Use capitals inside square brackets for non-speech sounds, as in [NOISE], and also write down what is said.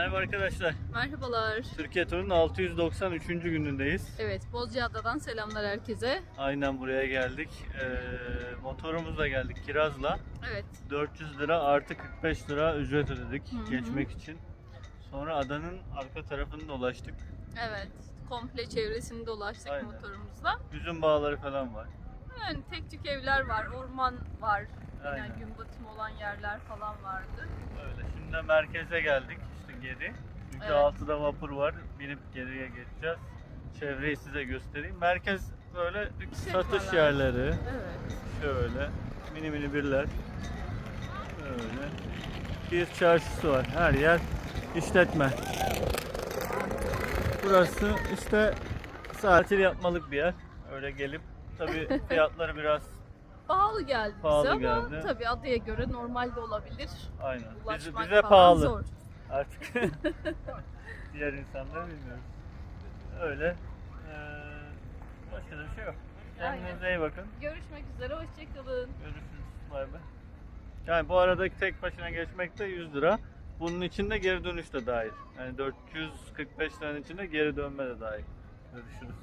Merhaba arkadaşlar. Merhabalar. Türkiye turunun 693. günündeyiz. Evet, Bozcaada'dan selamlar herkese. Aynen buraya geldik. Ee, motorumuzla geldik Kiraz'la. Evet, 400 lira artı 45 lira ücret ödedik Hı hı. geçmek için. Sonra adanın arka tarafını dolaştık. evet. Komple çevresini dolaştık Aynen. motorumuzla. Üzüm bağları falan var. Yani tek tük evler var, orman var. Aynen. Yani gün batımı olan yerler falan vardı. Öyle. Şimdi de merkeze geldik geri. Çünkü Evet. altıda vapur var. Binip geriye geçeceğiz. Çevreyi size göstereyim. Merkez böyle satış İşletmeler. yerleri. Evet. Şöyle mini mini birler. Böyle. Bir çarşısı var. Her yer işletme. Burası işte tatil yapmalık bir yer. Öyle gelip tabi [LAUGHS] fiyatları biraz Pahalı geldi Pahalı bize ama geldi. tabii adaya göre normalde olabilir. aynen. Bize, Ulaşmak bize falan pahalı. zor. Artık [LAUGHS] diğer insanlar bilmiyoruz. Öyle. Ee, başka da bir şey yok. Kendinize iyi bakın. Görüşmek üzere, hoşçakalın. Görüşürüz. Bay bay. Yani bu arada tek başına geçmek de 100 lira. Bunun içinde geri dönüş de dahil. Yani 445 liranın içinde geri dönme de dahil. Görüşürüz.